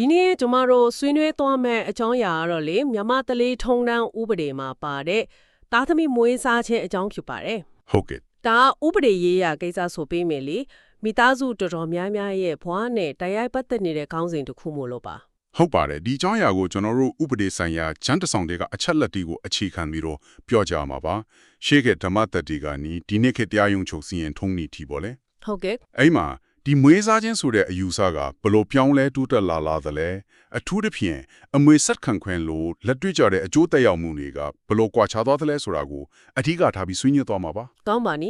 ဒီနေ့ကျမတို့ဆွေးနွေးသွားမယ့်အကြောင်းအရာကတော့လေမြမတလေးထုံတန်းဥပဒေမှာပါတဲ့သားသမီးမွေးစားခြင်းအကြောင်းဖြစ်ပါတယ်ဟုတ်ကဲ့ဒါဥပဒေရေးရာကိစ္စဆိုပေးမယ်လေမိသားစုတော်တော်များများရဲ့ဘွားနဲ့တရားပတ်သက်နေတဲ့ခေါင်းစဉ်တစ်ခုမို့လို့ပါဟုတ်ပါတယ်ဒီအကြောင်းအရာကိုကျွန်တော်တို့ဥပဒေဆိုင်ရာဂျန်တဆောင်တွေကအချက်လက်တွေကိုအခြေခံပြီးတော့ပြောကြမှာပါရှေးကဓမ္မတက်တီကနီဒီနေ့ခေတ်တရားရုံးချုပ်စီရင်ထုံးနီတီပေါ့လေဟုတ်ကဲ့အဲ့မှာ ဒီမွေးစားခြင်းဆိုတဲ့အယူဆကဘလို့ပြောင်းလဲတိုးတက်လာလာသလဲအထူးသဖြင့်အမွေဆက်ခံခွင့်လို့လက်တွေ့ကြတဲ့အကျိုးသက်ရောက်မှုတွေကဘလို့ကွာခြားသွားသလဲဆိုတာကိုအထူးကထားပြီးဆွေးနွေးသွားမှာပါကောင်းပါနီ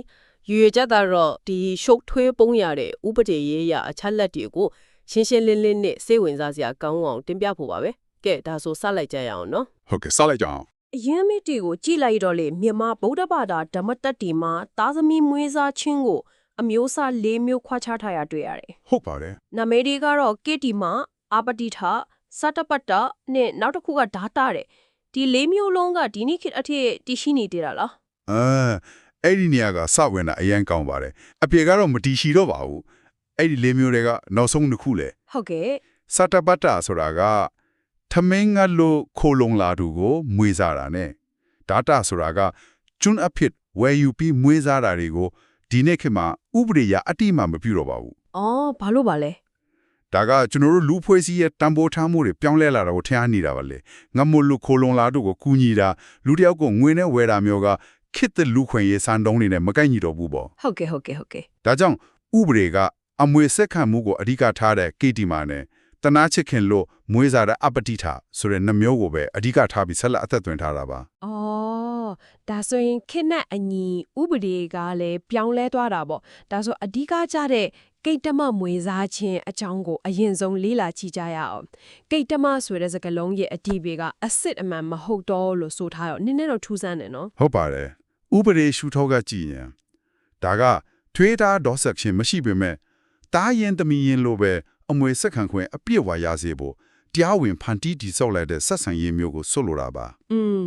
ရွေချက်တာတော့ဒီရှုပ်ထွေးပုံရတဲ့ဥပဒေရေးရာအချက်လက်တွေကိုရှင်းရှင်းလင်းလင်းနဲ့စိတ်ဝင်စားစရာကောင်းအောင်တင်ပြဖို့ပါပဲကဲဒါဆိုစလိုက်ကြရအောင်နော်ဟုတ်ကဲ့စလိုက်ကြအောင်အယင်းမစ်တီကိုကြည်လိုက်တော့လေမြန်မာဗုဒ္ဓဘာသာဓမ္မတက်တီမှာသားသမီးမွေးစားခြင်းကို အမျိုးအစား၄မျိုးခွဲခြားထားရတွေ့ရတယ်ဟုတ်ပါတယ်။နာမည်တွေကတော့ကေတီမာအာပတိထစတပတ္တနဲ့နောက်တစ်ခုကဓာတာတဲ့။ဒီ၄မျိုးလုံးကဒီနေ့ခေတ်အထက်တည်ရှိနေသေးတာလားအာအဲ့ဒီနေရာကစဝင်တာအရန်ကောင်းပါတယ်အပြေကတော့မတီရှိတော့ပါဘူးအဲ့ဒီလေးမျိုးတွေကနောက်ဆုံးတစ်ခုလေ။ဟုတ်ကဲ့စတပတ္တဆိုတာကထမင်းငတ်လို့ခိုလုံလာသူကိုမွေးစားတာ ਨੇ ဒတာဆိုတာကကျွန်းအဖြစ်ဝယ်ယူပြီးမွေးစားတာတွေကို ဒီနေ့ခေတ်မှာဥပဒေရအတိအမှမပြုတော့ပါဘူး။အော်ဘာလို့ပါလဲဒါကကျွန်တော်တို့လူဖွဲ့စည်းရဲ့တံပိုးထားမှုတွေပြောင်းလဲလာတာကိုထင်အားနေတာပါလေငတ်မလို့ခိုလုံလာသူကိုကူညီတာလူတစ်ယောက်ကိုငွေနဲ့ဝယ်တာမျိုးကခစ်တဲ့လူခွင့်ရေးစံတုံးနေနဲ့မကိုက်ညီတော့ဘူးပေါ့။ဟုတ်ကဲ့ဟုတ်ကဲ့ဟုတ်ကဲ့ဒါကြောင့်ဥပဒေကအမွေဆက်ခံမှုကိုအဓိကထားတဲ့ကေတီမာနဲ့တနာချစ်ခင်လို့မွေးစားတဲ့အပတိထဆိုတဲ့နှမျိုးကိုပဲအဓိကထားပြီးဆက်လက်အသက်သွင်းထားတာပါ။အော် ဒါဆိုရင်ခေတ်နဲ့အညီဥပဒေကလည်းပြောင်းလဲသွားတာပေါ့။ဒါဆိုအဓိကကြတဲ့ကိတ်တမမွေစားခြင်းအကြောင်းကိုအရင်ဆုံးလေ့လာကြည့်ကြရအောင်။ကိတ်တမဆိုတဲ့စကားလုံးရဲ့အဓိပ္ပာယ်ကအစစ်အမှန်မဟုတ်တော့လို့ဆိုထားတော့နည်းနည်းတော့ထူးဆန်းတယ်နော်ဟုတ်ပါတယ်ဥပဒေရှုထောက်ကကြည့်ရင်ဒါကထွေးတာဒေါ်ဆက်ရှင်မရှိပေမဲ့တားရင်တမီရင်လို့ပဲအမွေဆက်ခံခွင့်အပြည့်ဝရစေဖို့တရားဝင်ဖန်တီးတည်ဆောက်လိုက်တဲ့ဆက်ဆံရေးမျိုးကိုဆွတ်လိုတာပါ။อืม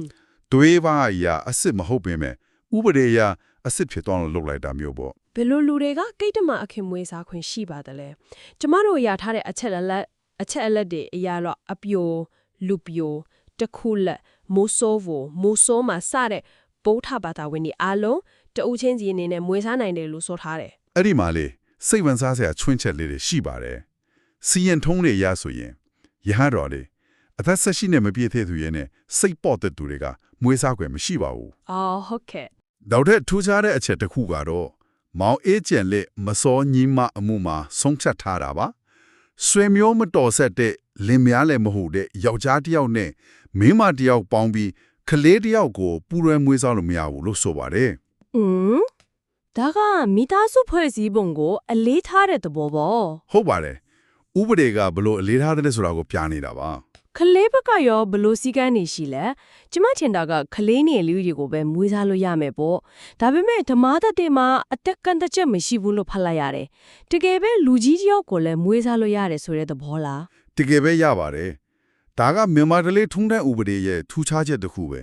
တွေးပါအရာအစ်စ်မဟုတ်ပေမဲ့ဥပဒေအရအစ်စ်ဖြစ်သွားလို့လုပ်လိုက်တာမျိုးပေါ့ဘယ်လိုလူတွေကကိတ်တမအခင်မွေးစားခွင့်ရှိပါတယ်လဲ။ကျမတို့ရထားတဲ့အချက်အလက်အချက်အလက်တွေအရာတော့အပြိုလူပြိုတခုလက်မိုးဆိုးဖို့မိုးဆိုးမှာစတဲ့ဗုဒ္ဓဘာသာဝင်ဒီအားလုံးတဦးချင်းစီအနေနဲ့မွေးစားနိုင်တယ်လို့ဆိုထားတယ်အဲ့ဒီမှာလေစိတ်ဝင်စားစရာချွင်းချက်လေးတွေရှိပါတယ်စီရင်ထုံးတွေရဆိုရင်ရဟန်းတော်လေ အသက်ဆက်ရှိနဲ့မပြည့်သေးသူရဲ့နဲ့စိတ်ပေါ့တဲ့သူတွေကမွေးစားခွင့်မရှိပါဘူး။အော်ဟုတ်ကဲ့နောက်ထပ်ထူးခြားတဲ့အချက်တစ်ခုကတော့မောင်အေးကျန်လက်မစောညီမအမှုမှာဆုံးဖြတ်ထားတာပါဆွေမျိုးမတော်ဆက်တဲ့လင်မယားလည်းမဟုတ်တဲ့ယောက်ျားတစ်ယောက်နဲ့မိန်းမတစ်ယောက်ပေါင်းပြီးကလေးတစ်ယောက်ကိုပူရဲမွေးစားလို့မရဘူးလို့ဆိုပါတယ်။อืมဒါကမိသားစုဖွဲ့စည်းပုံကိုအလေးထားတဲ့သဘောပေါ့ဟုတ်ပါတယ်ဥပဒေကဘလို့အလေးထားတဲ့ဆိုတာကိုပြနေတာပါ။ ခလေးဘက်ကရောဘလို့စည်းကမ်းနေရှိလဲ။ကျမထင်တာကခလေးနေလူတွေကိုပဲမွေးစားလို့ရမယ်ပေါ့။ဒါပေမဲ့ဓမ္မသတ်တွေမှာအတက်ကန့်တစ်ချက်မရှိဘူးလို့ဖတ်လိုက်ရတယ်။တကယ်ပဲလူကြီးတယောက်ကိုလည်းမွေးစားလို့ရတယ်ဆိုတဲ့သဘောလားတကယ်ပဲရပါတယ်ဒါကမြန်မာတလေးထုံးတဲ့ဥပဒေရဲ့ထူးခြားချက်တစ်ခုပဲ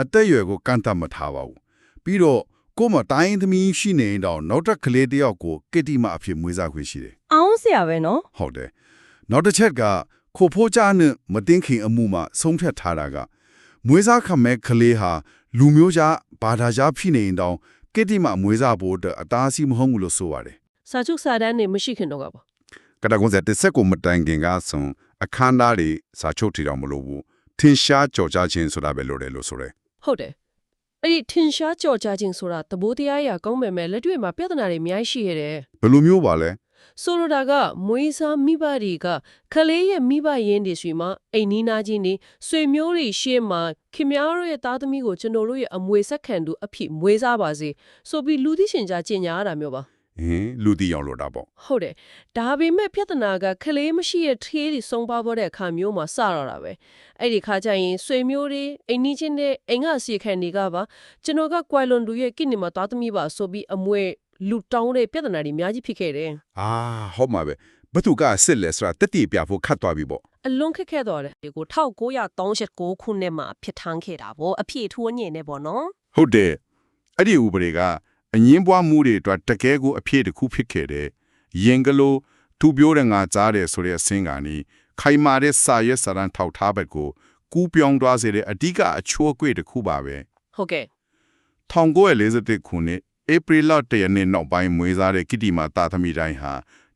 အသက်အရွယ်ကိုကန့်သတ်မထားပါဘူးပြီးတော့ကိုယ်မတိုင်းသမီးရှိနေရင်တော့နောက်ထပ်ကလေးတစ်ယောက်ကိုကတိမအဖြစ်မွေးစားခွင့်ရှိတယ်။အောင်စရာပဲနော်ဟုတ်တယ်နောက်တစ်ချက်က ခိုဖိုးကြနဲ့မတင်ခင်အမှုမှာဆုံးဖြတ်ထားတာကမွေးစားခံမဲ့ကလေးဟာလူမျိုးကြားဘာသာကြားဖြစ်နေရင်တော့ကတိမမွေးစားဖို့အတွက်အသားစီမဟုတ်ဘူးလို့ဆိုပါတယ်။စာချုပ်စာတမ်းနေမရှိခင်တော့ကပါကတကွန်စတစ်ဆက်ကိုမတိုင်ခင်ကဆိုအခမ်းအနားတွေစာချုပ်ထီတော်မလို့ဘူးထင်ရှားကြော်ကြားခြင်းဆိုတာပဲလို့တယ်လို့ဆိုရဲ။ဟုတ်တယ်။အဲ့ဒီထင်ရှားကြော်ကြားခြင်းဆိုတာသဘောတရားအရာကောင်းပေမဲ့လက်တွေ့မှာပြဿနာတွေအများကြီးရှိရတယ်ဘယ်လိုမျိုးပါလဲ။ ဆိုလိုတာကမွေးစားမိဘတွေကခလေးရဲ့မိဘရင်းတွေဆွေမှာအိမ်နီးနာချင်းတွေဆွေမျိုးတွေရှေ့မှာခင်များတို့ရဲ့သားသမီးကိုကျွန်တော်တို့ရဲ့အမွေဆက်ခံသူအဖြစ်မွေးစားပါစေဆိုပြီးလူသိရှင်ကြားကျင်ညာရတာမျိုးပါဟင်လူတီအောင်လို့တာပေါ့ဟုတ်တယ်ဒါပေမဲ့ပြဿနာကခလေးမရှိရဲ့ထေးတွေစုံပါပေါ်တဲ့အခါမျိုးမှာစရတာပဲအဲ့ဒီခါကျရင်ဆွေမျိုးတွေအိမ်နီးချင်းတွေအိမ်ကစီခံတွေကပါကျွန်တော်ကကွိုင်လွန်လူရဲ့ကိနေမှာသားသမီးပါဆိုပြီးအမွေ လူတောင်းတဲ့ပြဿနာတွေအများကြီးဖြစ်ခဲ့တယ်အာဟုတ်မှာပဲဘသူကအစ်စ်လဲဆိုတာတက်တီပြဖို့ခတ်သွားပြီပေါ့အလွန်ခက်ခဲသွားတယ်ဒီကို1939ခုနှစ်မှာဖြစ်ထမ်းခဲ့တာပေါ့အဖြစ်ထိုးညင်နေပေါ့နော်ဟုတ်တယ်အဲ့ဒီဥပဒေကအငင်းပွားမှုတွေအတွက်တကယ်ကိုအဖြစ်တစ်ခုဖြစ်ခဲ့တယ်ရင်ကလေးသူပြောတဲ့ငါကြားတယ်ဆိုတဲ့အစင်းကနေခိုင်မာတဲ့စာရွက်စာတမ်းထောက်ထားဘက်ကိုကူးပြောင်းသွားစေတဲ့အဓိကအချိုးအကွေ့တစ်ခုပါပဲဟုတ်ကဲ့1941ခုနှစ် ဧပြီလ1ရက်နေ့နောက်ပိုင်းမွေးစားတဲ့ကိတိမာတာသမီတိုင်းဟာ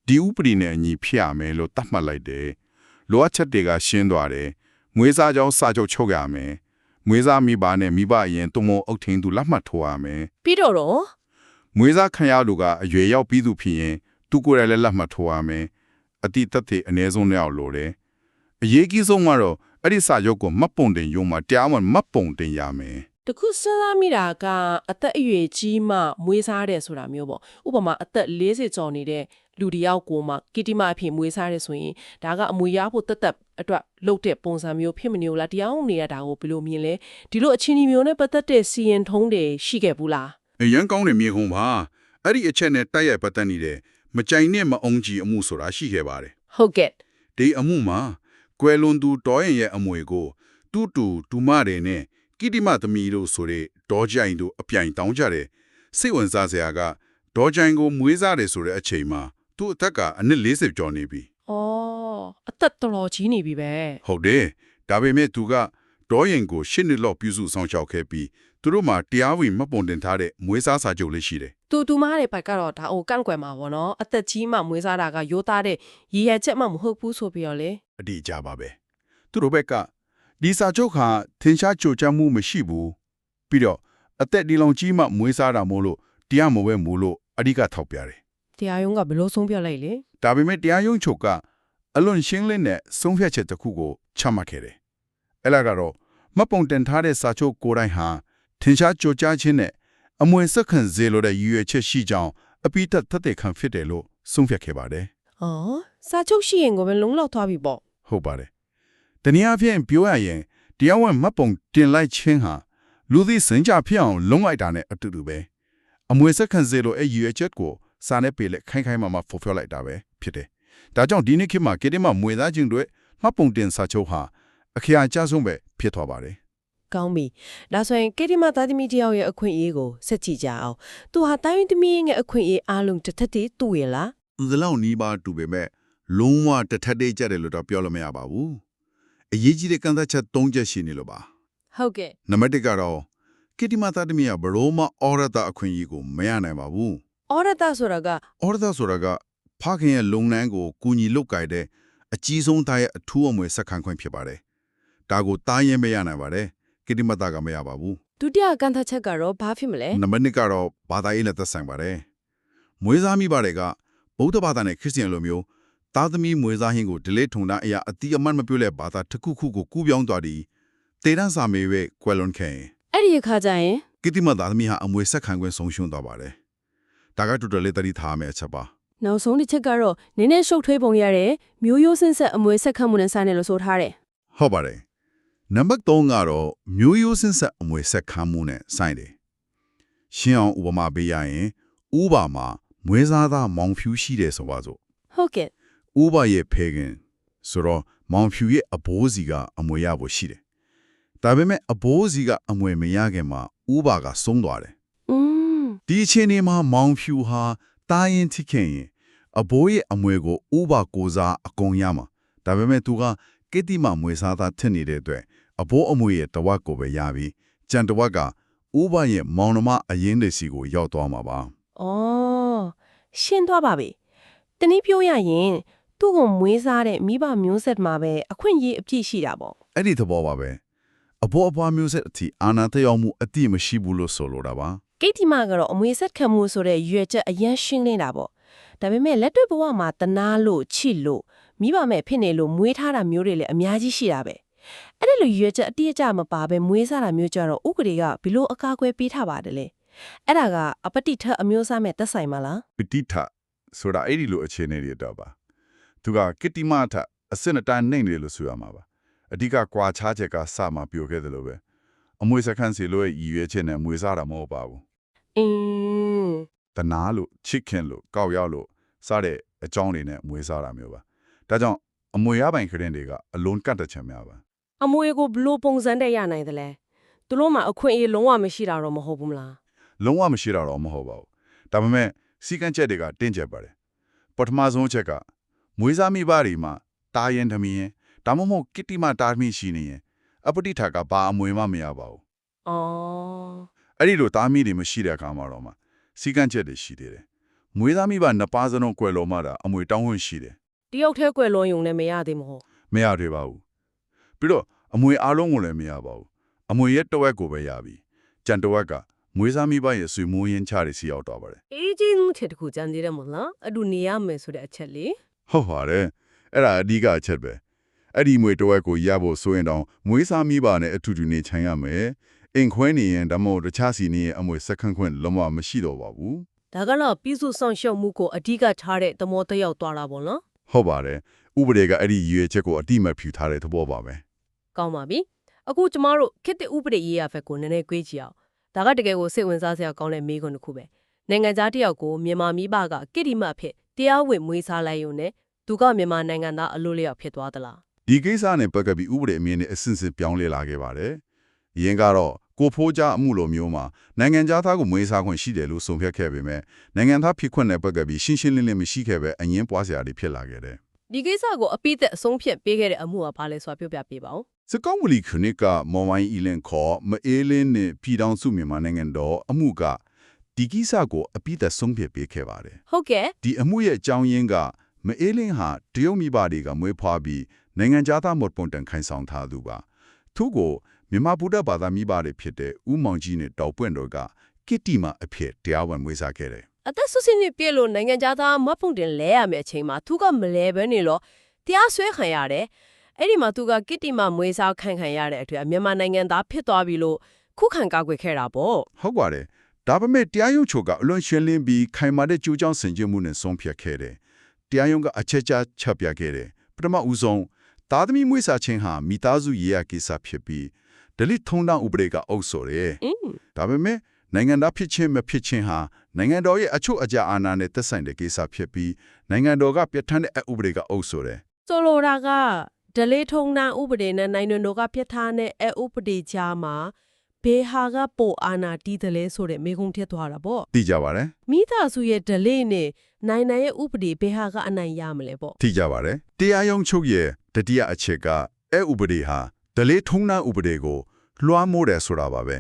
ဒီဥပဒေနဲ့အညီဖြစ်ရမယ်လို့သတ်မှတ်လိုက်တယ်။လိုအပ်ချက်တွေကရှင်းသွားတယ်။မွေးစားကြောင်းစာချုပ်ချုပ်ရမယ်။မွေးစားမိဘနဲ့မိဘအရင်တုံမအုပ်ထင်းသူလက်မှတ်ထိုးရမယ်ပြီးတော့တော့။မွေးစားခံရလူကအရွယ်ရောက်ပြီးသူဖြစ်ရင်သူကိုယ်တိုင်လည်းလက်မှတ်ထိုးရမယ်။အတိတ်သက်သေအ ਨੇ ဆုံးနဲ့အောင်လို့တယ်။အရေးကြီးဆုံးကတော့အဲ့ဒီစာချုပ်ကိုမှတ်ပုံတင်ရုံမှာတရားဝင်မှတ်ပုံတင်ရမယ်။ တခုစဉ်းစားမိတာကအသက်အရွယ်ကြီးမှမွေးစားတယ်ဆိုတာမျိုးပေါ့ဥပမာအသက်40ကျော်နေတဲ့လူတစ်ယောက်ကိုမှကီတီမအဖြစ်မွေးစားတယ်ဆိုရင်ဒါကအမွေရဖို့တက်တက်အတွက်လှုပ်တဲ့ပုံစံမျိုးဖြစ်မနေဘူးလားတရားဝင်တွေကဒါကိုဘယ်လိုမြင်လဲဒီလိုအချင်းကြီးမျိုးနဲ့ပတ်သက်တဲ့စီရင်ထုံးတွေရှိခဲ့ဘူးလားအရန်ကောင်းတဲ့မြေခုံပါအဲ့ဒီအချက်နဲ့တိုက်ရိုက်ပတ်သက်နေတဲ့မကြိုင်နဲ့မအောင်ကြီးအမှုဆိုတာရှိခဲ့ပါတယ်ဟုတ်ကဲ့ဒီအမှုမှာကွယ်လွန်သူတော်ရင်ရဲ့အမွေကိုတူတူတူမတယ်နဲ့ ကိတိမသမီးတို့ဆိုတဲ့ဒေါ်ကြိုင်တို့အပြိုင်တောင်းကြတယ်စိတ်ဝင်စားစရာကဒေါ်ကြိုင်ကိုမွေးစားတယ်ဆိုတဲ့အချိန်မှာသူ့အသက်ကအနည်း40ကျော်နေပြီဩအသက်တော်တော်ကြီးနေပြီပဲဟုတ်တယ်ဒါပေမဲ့သူကဒေါ်ရင်ကိုရှစ်နှစ်လောက်ပြုစုဆောင်ရှောက်ခဲ့ပြီးသူတို့မှာတရားဝင်မှတ်ပုံတင်ထားတဲ့မွေးစားစာချုပ်လေးရှိတယ်တူတူမားတဲ့ဘက်ကတော့ဒါအိုကန့်ကွယ်မှာပေါ့နော်အသက်ကြီးမှမွေးစားတာကရိုးသားတဲ့ရည်ရချက်မှမဟုတ်ဘူးဆိုပြီးတော့လေအတိအကျပါပဲသူတို့ဘက်က ဒီစာချုပ်ဟာထင်ရှားကြိုကြမှုမရှိဘူးပြီးတော့အသက်ဒီလောင်ကြီးမှမွေးစားတာမို့လို့တရားမဝဲမို့လို့အဓိကထောက်ပြတယ်တရားရုံးကဘယ်လို့ဆုံးပြလိုက်လဲဒါပေမဲ့တရားရုံးချုပ်ကအလွန်ရှင်းလင်းတဲ့ဆုံးဖြတ်ချက်တစ်ခုကိုချမှတ်ခဲ့တယ်အဲ့လာကတော့မတ်ပုံတင်ထားတဲ့စာချုပ်ကိုယ်တိုင်ဟာထင်ရှားကြိုကြားခြင်းနဲ့အမွေစက္ကန့်စေလို့တဲ့ရည်ရွယ်ချက်ရှိကြောင်းအပိသက်သက်သေခံဖြစ်တယ်လို့ဆုံးဖြတ်ခဲ့ပါတယ်။အော်စာချုပ်ရှိရင်ကိုပဲလုံးလောက်သွားပြီပေါ့ဟုတ်ပါတယ်။ တနည်းအားဖြင့်ပြောရရင်တရားဝင်မှတ်ပုံတင်လိုက်ခြင်းဟာလူသိစင်ကြဖြစ်အောင်လုံးလိုက်တာနဲ့အတူတူပဲ။အမွေစက္ကန့်စေလို့အဲ့ရည်ရွယ်ချက်ကိုစာနဲ့ပေးလက်ခိုင်ခိုင်မာမာဖော်ပြလိုက်တာပဲဖြစ်တယ်။ဒါကြောင့်ဒီနေ့ခေတ်မှာကေဒီမမွေသားချင်းတွေမှတ်ပုံတင်စာချုပ်ဟာအခရာအကျဆုံးပဲဖြစ်သွားပါတယ်။ကောင်းပြီ။ဒါဆိုရင်ကေတီမသားသမီးတယောက်ရဲ့အခွင့်အရေးကိုဆက်ကြည့်ကြအောင်။သူဟာတိုင်းရင်းသမီးရဲ့အခွင့်အရေးအားလုံးတစ်ထက်တည်းတူရလား။ဒီလောက်နီးပါးတူပေမဲ့လုံးဝတစ်ထက်တည်းကြတယ်လို့တော့ပြောလို့မရပါဘူး။ အရေးကြီးတဲ့ကန့်သတ်ချက်၃ချက်ရှိနေလို့ပါ။ဟုတ်ကဲ့။နံပါတ်၁ကတော့ကေဒီမသားသမီးကဘရောမအော်ရတာအခွင့်အရေးကိုမရနိုင်ပါဘူး။။အော်ရတာဆိုတာကအော်ဒါဆိုတာကဖခင်ရဲ့လုပ်ငန်းကိုကူညီလုပ်ကိုင်တဲ့အကြီးဆုံးသားရဲ့အထူးအမွေဆက်ခံခွင့်ဖြစ်ပါတယ်။ဒါကိုတားရင်မရနိုင်ပါတယ်။ကိတိမတာကမရပါဘူးဒုတိယကန့်သတ်ချက်ကတော့ဘာဖြစ်မလဲ။နံပါတ်2ကတော့ဘာသာရေးနဲ့သက်ဆိုင်ပါတယ်။မွေးစားမိပါတယ်ကဗုဒ္ဓဘာသာနဲ့ခရစ်ယာန်လိုမျိုး သားသမီးမွေးစားဟင်းကို delay ထုံတာအရာအတိအမှန်မပြုတ်တဲ့ဘာသာတစ်ခုခုကိုကူးပြောင်းသွားပြီးတေတန်းစာမေရဲ့ကွယ်လွန်ခဲ့ရင်။အဲ့ဒီအခါကျရင်ကိတိမသားသမီးဟာအမွေဆက်ခံခွင့်ဆုံးရှုံးသွားပါတယ်။ဒါကတူတယ်လေးတတိထားမယ်အချက်ပါနောက်ဆုံးတစ်ချက်ကတော့နည်းနည်းရှုပ်ထွေးပုံရတဲ့မျိုးရိုးစင်းဆက်အမွေဆက်ခတ်မှုနဲ့ဆိုင်တယ်လို့ဆိုထားတယ်ဟုတ်ပါတယ်နံပါတ်3ကတော့မျိုးရိုးစင်းဆက်အမွေဆက်ခမ်းမှုနဲ့ဆိုင်တယ်ရှင်းအောင်ဥပမာပေးရရင်ဥပမာမွေးစားသားမောင်ဖြူရှိတယ်ဆိုပါစို့။ဟုတ်ကဲ့ ဥပရဲ့ဖေခင်ဆိုတော့မောင်ဖြူရဲ့အဘိုးစီကအမွေရဖို့ရှိတယ်ဒါပေမဲ့အဘိုးစီကအမွေမရခင်မှာဥပကဆုံးသွားတယ်။อืมဒီအချိန်ဒီမှာမောင်ဖြူဟာတာရင်ထိခင်ရင်အဘိုးရဲ့အမွေကိုဥပကိုစားအကုန်ရမှာဒါပေမဲ့သူကကိတိမမွေစားသားထင်နေတဲ့အတွက်အဘိုးအမွေရဲ့တဝက်ကိုပဲရပြီးကြံတဝက်ကဥပရဲ့မောင်နှမအရင်တွေစီကိုရောက်သွားမှာပါ။အော်ရှင်းသွားပါပြီ။တနည်းပြောရရင် သူ့ကိုမွေးစားတဲ့မိဘမျိုးဆက်မှာပဲအခွင့်အရေးအပြည့်ရှိတာပေါ့အဲ့ဒီသဘောပါပဲအဘိုးအဘွားမျိုးဆက်အထိအာနာတယောက်မှုအတိမရှိဘူးလို့ဆိုလိုတာပါ။ကိတ်တီမကတော့အမွေဆက်ခံမှုဆိုတဲ့ရွယ်ချက်အရန်ရှင်းနေတာပေါ့။ဒါပေမဲ့လက်တွေ့ဘဝမှာတနာလို့ချစ်လို့မိဘမဲ့ဖြစ်နေလို့မွေးထားတာမျိုးတွေလည်းအများကြီးရှိတာပဲ။အဲ့ဒီလိုရွယ်ချက်အတိအကျမပါပဲမွေးစားတာမျိုးကြတော့ဥက္ကရေကဘလို့အကာအကွယ်ပေးထားပါတယ်လေ။အဲ့ဒါကအပတိထအမျိုးသားမဲ့သက်ဆိုင်မလားပတိထဆိုတာအဲ့ဒီလိုအခြေအနေတွေတော့ပါ သူကကိတိမထအစင်အတိုင်းနိုင်တယ်လို့ဆိုရမှာပါအဓိကကွာခြားချက်ကစမှာပြောခဲ့တယ်လို့ပဲအမွေစခန်းစီလို့ရည်ရွယ်ချက်နဲ့မွေစားတာမဟုတ်ပါဘူး။အင်းတနာလို့ချစ်ခင်လို့ကောက်ရောက်လို့စတဲ့အကြောင်းတွေနဲ့မွေစားတာမျိုးပါဒါကြောင့်အမွေရပိုင်ခရင်တွေကအလုံးကတ်တဲ့ချက်များပါအမွေကိုဘလို့ပုံစံတဲ့ရနိုင်တယ်လဲ။သူတို့မှအခွင့်အရေးလုံးဝမရှိတာတော့မဟုတ်ဘူးမလားလုံးဝမရှိတာတော့မဟုတ်ပါဘူးဒါပေမဲ့စီကံချက်တွေကတင်းကျပ်ပါတယ်ပထမဆုံးချက်က မွေးစားမိဘတွေမှာတတားရင်သမီးရင်ဒါမှမဟုတ်ကိတ္တိမတားသမီးရှိနေရင်အပတိထာကဘာအမွေမှမရပါဘူးအော်အဲ့ဒီလိုတားမိတွေမရှိတဲ့အခါမှာတော့မှစီကန့်ချက်တွေရှိသေးတယ်မွေးသားမိဘနှစ်ပါးစလုံးကွယ်လို့မှတာအမွေတောင်းဝင်ရှိတယ်တယောက်တည်းကွယ်လွန်ယုံနဲ့မရသေးမဟုတ်မရသေးပါဘူးပြီးတော့အမွေအားလုံးကိုလည်းမရပါဘူးအမွေရဲ့တဝက်ကိုပဲရပြီကြံတဝက်ကမွေးသားမိဘရဲ့ဆွေမိုးရင်းချတွေစီရောက်တော့ပါတယ်အေးချင်းမှုချက်တစ်ခုကြံသေးတယ်မဟုတ်လားအတူနေရမယ်ဆိုတဲ့အချက်လေ ဟုတ်ပါတယ်အဲ့ဒါအဓိကအချက်ပဲအဲ့ဒီမွေတဝက်ကိုရဖို့ဆိုရင်တော့မွေးစားမိဘနဲ့အထူတူနေချင်ရမယ်အင်ခွဲနေရင်ဒါမှမဟုတ်တခြားစီနေရင်အမွေစက္ကန့်ခွင့်လုံးဝမရှိတော့ပါဘူးဒါကတော့ပြည်စုဆောင်ရှောက်မှုကိုအဓိကထားတဲ့သမောတယောက်သွားတာပေါ့နော်ဟုတ်ပါတယ်ဥပဒေကအဲ့ဒီရည်ရွယ်ချက်ကိုအတိအမှတ်ပြုထားတဲ့သဘောပါပဲကောင်းပါပြီအခုကျမတို့ခေတ်သစ်ဥပဒေရေးရဘက်ကိုနည်းနည်းကြွေးကြည့်အောင်ဒါကတကယ်ကိုစိတ်ဝင်စားစရာကောင်းတဲ့မေးခွန်းတစ်ခုပဲနိုင်ငံသားတစ်ယောက်ကိုမြန်မာမိဘကကိတိမအဖြစ် တရားဝင်မွေးစားလိုက်ရုံနဲ့သူကမြန်မာနိုင်ငံသားအလို့လျောက်ဖြစ်သွားသလားဒီကိစ္စနဲ့ပတ်သက်ပြီးဥပဒေအမြင်နဲ့အစဉ်စဉ်ပြောင်းလဲလာခဲ့ပါတယ်။ယင်းကတော့ကိုဖိုးကြအမှုလိုမျိုးမှာနိုင်ငံသားကိုမွေးစားခွင့်ရှိတယ်လို့ဆုံးဖြတ်ခဲ့ပေမဲ့နိုင်ငံသားဖြစ်ခွင့်နဲ့ပတ်သက်ပြီးရှင်းရှင်းလင်းလင်းမရှိခဲ့ပဲအငင်းပွားစရာတွေဖြစ်လာခဲ့တယ်ဒီကိစ္စကိုအပိသက်အဆုံးဖြတ်ပေးခဲ့တဲ့အမှုကဘာလဲဆိုတာပြောပြပေးပါဦး။စကောင်းဝလီခနစ်ကမော်ဝိုင်းအီလန်ခေါ်မအေးလင်းနဲ့ပြည်ထောင်စုမြန်မာနိုင်ငံတော်အမှုက ဒီကိစ္စကိုအပိသက်ဆုံးဖြတ်ပေးခဲ့ပါတယ်ဟုတ်ကဲ့။ဒီအမှုရဲ့အကြောင်းရင်းကမအေးလင်းဟာတရုတ်မိဘတွေကမွေးဖွားပြီးနိုင်ငံသားမတ်ပုံတန်ခိုင်ဆောင်ထားသူပါ။သူကိုမြန်မာဗုဒ္ဓဘာသာမိဘတွေဖြစ်တဲ့ဦးမောင်ကြီးနဲ့တောက်ပွင့်တို့ကကိတ္တိမအဖြစ်တရားဝင်မွေးစားခဲ့တယ်အသက်ဆုစင်းနေပြည့်လို့နိုင်ငံသားမတ်ပုံတင်လဲရမယ့်အချိန်မှာသူကမလဲဘဲနေလို့တရားစွဲခံရတယ်အဲ့ဒီမှာသူကကိတ္တိမမွေးစားခံခံရတဲ့အတွက်မြန်မာနိုင်ငံသားဖြစ်သွားပြီလို့ခုခံကာကွယ်ခဲ့တာပေါ့။ဟုတ်ပါတယ်။ ဒါပေမဲ့တရားရုံးချုပ်ကအလွန်ရှင်းလင်းပြီးခိုင်မာတဲ့ကြိုးကြောင်းဆင်ခြင်မှုနဲ့ဆုံးဖြတ်ခဲ့တယ်။တရားရုံးကအချက်ချချက်ပြခဲ့တယ်။ပထမဦးဆုံးသားသမီးမွေးစားခြင်းဟာမိသားစုရေးရကိစ္စဖြစ်ပြီးဒလိထုံးတောင်ဥပဒေကအုပ်ဆိုတယ်အင်းဒါပေမဲ့နိုင်ငံသားဖြစ်ခြင်းမဖြစ်ခြင်းဟာနိုင်ငံတော်ရဲ့အချုပ်အကြအာဏာနဲ့သက်ဆိုင်တဲ့ကိစ္စဖြစ်ပြီးနိုင်ငံတော်ကပြဋ္ဌာန်းတဲ့အဥပဒေကအုပ်ဆိုတယ်ဆိုလိုတာကဒလေးထုံးနှံဥပဒေနဲ့နိုင်ငံတော်ကပြဋ္ဌာန်းတဲ့အဥပဒေကြားမှာ ဘေဟာကပိုအာနာတီးတယ်လဲဆိုတဲ့မိကုံထက်သွားတာပေါ့သိကြပါတယ်မိသားစုရဲ့ဒလေးနဲ့နိုင်ငံရဲ့ဥပဒေဘေဟာကအနိုင်ရမလဲပေါ့သိကြပါတယ်တရားရုံးချုပ်ရဲ့တတိယအချက်ကအဲဥပဒေဟာဒလေးထုံးနှံဥပဒေကိုလွှမ်းမိုးတယ်ဆိုတာပါပဲ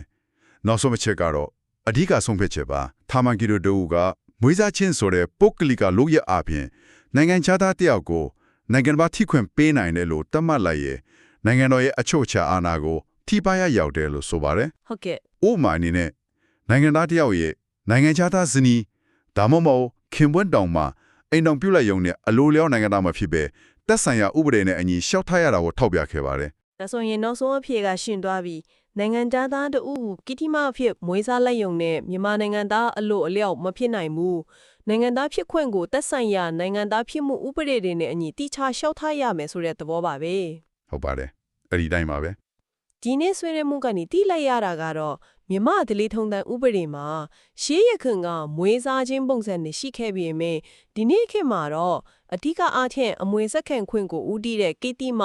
နောက်ဆုံးအချက်ကတော့အဓိကဆုံးဖြတ်ချက်ပါသာမန်ကီရိုဒိုကမွေးစားခြင်းဆိုတဲ့ပုဂ္ဂလိကလုပ်ရအပြင်နိုင်ငံခြားသားတယောက်ကိုနိုင်ငံဘာထိခွင့်ပေးနိုင်တယ်လို့တတ်မှတ်လိုက်ရဲ့နိုင်ငံတော်ရဲ့အချုပ်အခြာအာဏာကို ထိပါရရောက်တယ်လို့ဆိုပါတယ်ဟုတ်ကဲ့ဥပမာအနေနဲ့နိုင်ငံသားတယောက်ရဲ့နိုင်ငံခြားသားဇနီးဒါမှမဟုတ်ခင်ပွန်းတောင်မှအိမ်တော်ပြုတ်လိုက်ရုံနဲ့အလိုလျောက်နိုင်ငံသားမဖြစ်ပဲတက်ဆိုင်ရာဥပဒေနဲ့အညီရှောက်ထားရတာကိုထောက်ပြခဲ့ပါတယ်ဒါဆိုရင်နောက်ဆုံးအဖြစ်ကရှင်သွားပြီနိုင်ငံသားတူကီတီမအဖြစ်မွေးစားလိုက်ယုံနဲ့မြန်မာနိုင်ငံသားအလို့အလျောက်မဖြစ်နိုင်ဘူးနိုင်ငံသားဖြစ်ခွင့်ကိုတက်ဆိုင်ရာနိုင်ငံသားဖြစ်မှုဥပဒေတွေနဲ့အညီတိချလျှောက်ထားရမယ်ဆိုတဲ့သဘောပါပဲဟုတ်ပါတယ်အဲ့ဒီတိုင်းပါပဲ ဒီနေ့ဆွေးနွေးမှုကနေတိလိုက်ရတာကတော့မြမဒလီထုံတန်ဥပဒေမှာရှေးရခင်ကမွေးစားခြင်းပုံစံနဲ့ရှိခဲ့ပြီးမြင်ဒီနေ့ခေတ်မှာတော့အဓိကအားဖြင့်အမွေစက္ကန့်ခွင့်ကိုဦးတည်တဲ့ကိတိမ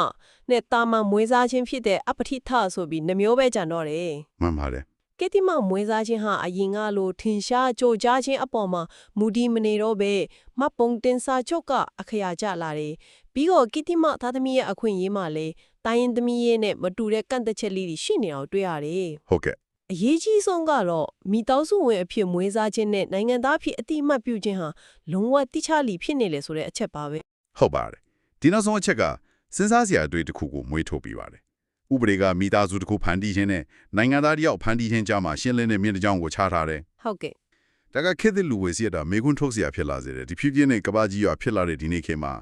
နဲ့တာမန်မွေးစားခြင်းဖြစ်တဲ့အပတိထဆိုပြီးနှမျိုးပဲကြံတော့တယ်မှန်ပါတယ်ကိတိမမွေးစားခြင်းဟာအရင်ကလိုထင်ရှားကြိုကြားခြင်းအပေါ်မှာမူဒီမနေတော့ပဲမပုံတင်စာချုပ်ကအခရာကျလာတယ်ပြီးတော့ကိတိမသားသမီးရဲ့အခွင့်အရေးမှလည်း တိုင်းရင်သမီးရဲ့နဲ့မတူတဲ့ကန့်သက်ချက်လေးတွေရှိနေအောင်တွေ့ရတယ်ဟုတ်ကဲ့အရေးကြီးဆုံးကတော့မိသားစုဝင်အဖြစ်မွေးစားခြင်းနဲ့နိုင်ငံသားဖြစ်အတိအမှတ်ပြုခြင်းဟာလုံးဝတိချလီဖြစ်နေလေဆိုတဲ့အချက်ပါပဲဟုတ်ပါတယ်ဒီနောက်ဆုံးအချက်ကစဉ်းစားစရာအတွေ့တစ်ခုကိုမွေးထုတ်ပြီးပါတယ်ဥပဒေကမိသားစုတစ်ခုဖန်တီးခြင်းနဲ့နိုင်ငံသားတယောက်ဖန်တီးခြင်းကြားမှာရှင်းလင်းတဲ့မြင့်တစ်ကြောင်းကိုချထားတယ်ဟုတ်ကဲ့ဒါကခေတ်သစ်လူဝေစီရတာမေကွန်းထုတ်စရာဖြစ်လာစေတယ်ဒီဖြည်းဖြည်းနဲ့ကဘာကြီးရွာဖြစ်လာတဲ့ဒီနေ့ခေတ်မှာ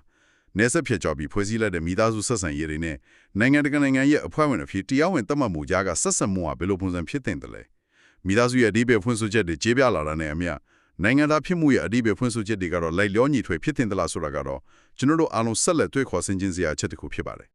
နေဆက်ဖြစ်ကြောပြီးဖွဲ့စည်းလိုက်တဲ့မိသားစုဆက်ဆံရေးတွေနဲ့နိုင်ငံတကာနိုင်ငံရဲ့အဖွဲ့ဝင်အဖြစ်တရားဝင်သတ်မှတ်မှုကြားကဆက်ဆက်မှုဟာဘယ်လိုပုံစံဖြစ်တဲ့တယ်လဲမိသားစုရဲ့အဓိပ္ပာယ်ဖွင့်ဆိုချက်တွေကြေးပြလာတာနဲ့အမျှနိုင်ငံသားဖြစ်မှုရဲ့အဓိပ္ပာယ်ဖွင့်ဆိုချက်တွေကတော့လိုက်လျောညီထွေဖြစ်တဲ့သလားဆိုတာကတော့ကျွန်တော်တို့အားလုံးဆက်လက်တွေ့ခေါ်ဆင်ခြင်စရာအချက်တစ်ခုဖြစ်ပါတယ်